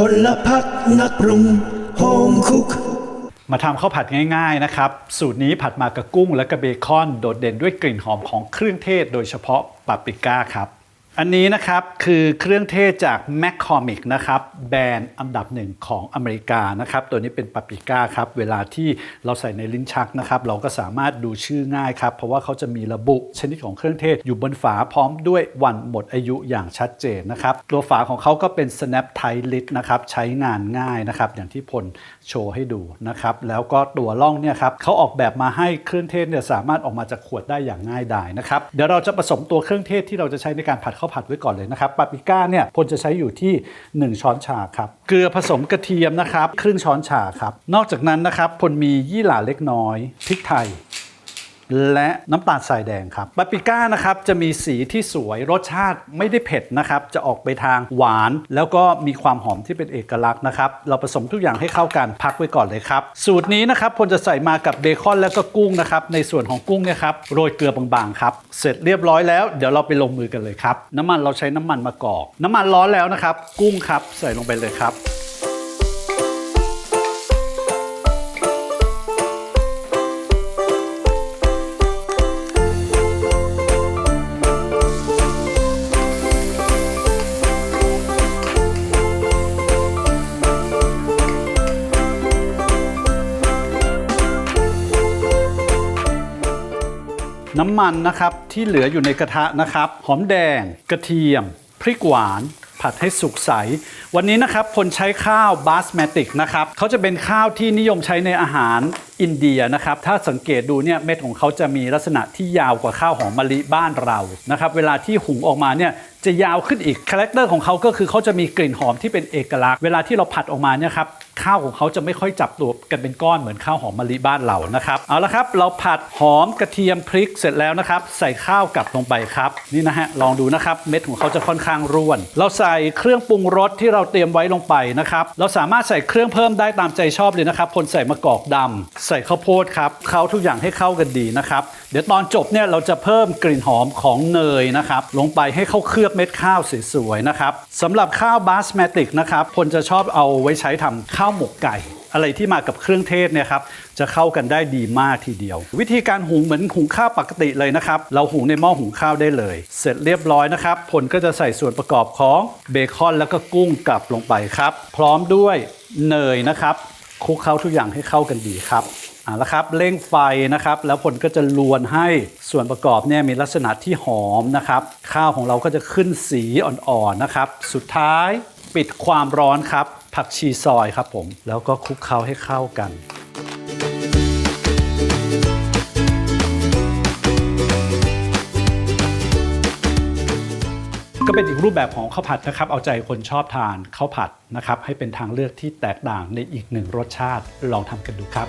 พลพักนักปรุงโฮมคุก มาทำข้าวผัดง่ายๆนะครับ สูตรนี้ผัดมากับกุ้งและกับเบคอน โดดเด่นด้วยกลิ่นหอมของเครื่องเทศ โดยเฉพาะปาปริก้าครับ อันนี้นะครับคือเครื่องเทศจาก m c c o r m i c นะครับแบรนด์อันดับหนึ่งของอเมริกานะครับตัวนี้เป็นปาปริก้าครับเวลาที่เราใส่ในลิ้นชักนะครับเราก็สามารถดูชื่อง่ายครับเพราะว่าเขาจะมีระบุชนิดของเครื่องเทศอยู่บนฝาพร้อมด้วยวันหมดอายุอย่างชัดเจนนะครับตัวฝาของเขาก็เป็น snap tight lid นะครับใช้งานง่ายนะครับอย่างที่พลโชว์ให้ดูนะครับแล้วก็ตัวร่องเนี่ยครับเขาออกแบบมาให้เครื่องเทศเนี่ยสามารถออกมาจากขวดได้อย่างง่ายดายนะครับเดี๋ยวเราจะผสมตัวเครื่องเทศที่เราจะใช้ในการผัดข้าวผัดไว้ก่อนเลยนะครับปาปริก้าเนี่ยพลจะใช้อยู่ที่ 1 ช้อนชาครับเกลือผสมกระเทียมนะครับครึ่งช้อนชาครับนอกจากนั้นนะครับพลมียี่หร่าเล็กน้อยพริกไทย และน้ำตาลทรายแดงครับปาปริก้านะครับจะมีสีที่สวยรสชาติไม่ได้เผ็ดนะครับ จะออกไปทางหวาน แล้วก็มีความหอมที่เป็นเอกลักษณ์นะครับ เราผสมทุกอย่างให้เข้ากันพักไว้ก่อนเลยครับ สูตรนี้นะครับพลจะใส่มากับเบคอนแล้วก็กุ้งนะครับ ในส่วนของกุ้งเนี่ยครับโรยเกลือบางๆครับ เสร็จเรียบร้อยแล้วเดี๋ยวเราไปลงมือกันเลยครับ น้ำมันเราใช้น้ำมันมะกอก น้ำมันร้อนแล้วนะครับ กุ้งครับใส่ลงไปเลยครับ น้ำมันนะครับที่เหลืออยู่ในกระทะนะครับ หอมแดง กระเทียม พริกหวาน ผัดให้สุกใส วันนี้นะครับพลใช้ข้าวบาสแมติกนะครับเขาจะเป็นข้าวที่นิยมใช้ในอาหาร อินเดียนะครับถ้าสังเกตดูเนี่ยเม็ดของเขาจะมีลักษณะที่ยาวกว่าข้าวหอมมะลิบ้านเรานะครับเวลาที่หุงออกมาเนี่ยจะยาวขึ้นอีกคาแรคเตอร์ของเขาก็คือเขาจะมีกลิ่นหอมที่เป็นเอกลักษณ์เวลาที่เราผัดออกมาเนี่ยครับข้าวของเขาจะไม่ค่อยจับตัวกันเป็นก้อนเหมือนข้าวหอมมะลิบ้านเรานะครับเอาละครับเราผัดหอมกระเทียมพริกเสร็จแล้วนะครับใส่ข้าวกลับลงไปครับนี่นะฮะลองดูนะครับเม็ดของเขาจะค่อนข้างร่วน เราใส่เครื่องปรุงรสที่เราเตรียมไว้ลงไปนะครับเราสามารถใส่เครื่องเพิ่มได้ตามใจชอบเลยนะครับพลใส่มะกอกดำใส่ข้าวโพดครับเคล้าทุกอย่างให้เข้ากันดีนะครับ เดี๋ยวตอนจบเนี่ยเราจะเพิ่มกลิ่นหอมของเนยนะครับ ลงไปให้เข้าเคลือบเม็ดข้าวสวยๆนะครับสำหรับข้าวบาส m มติกนะครับพลจะชอบเอาไว้ใช้ทำข้าวหมกไก่อะไรที่มากับเครื่องเทศเนี่ยครับจะเข้ากันได้ดีมากทีเดียว วิธีการหุงเหมือนหุงข้าวปกติเลยนะครับ เราหุงในหม้อหุงข้าวได้เลย เสร็จเรียบร้อยนะครับผลก็จะใส่ส่วนประกอบของเบคอนแล้วก็กุ้งกลับลงไปครับ พร้อมด้วยเนยนะครับ คลุกเคล้าทุกอย่างให้เข้ากันดีครับอ่าละครับเร่งไฟนะครับ แล้วผลก็จะลวนให้ส่วนประกอบเนี่ยมีลักษณะที่หอมนะครับ ข้าวของเราก็จะขึ้นสีอ่อนๆนะครับ สุดท้ายปิดความร้อนครับ ผักชีซอยครับผม แล้วก็คลุกเคล้าให้เข้ากัน ก็เป็นอีกรูปแบบของข้าวผัดนะครับ เอาใจคนชอบทานข้าวผัดนะครับ ให้เป็นทางเลือกที่แตกต่างในอีกหนึ่งรสชาติลองทำกันดูครับ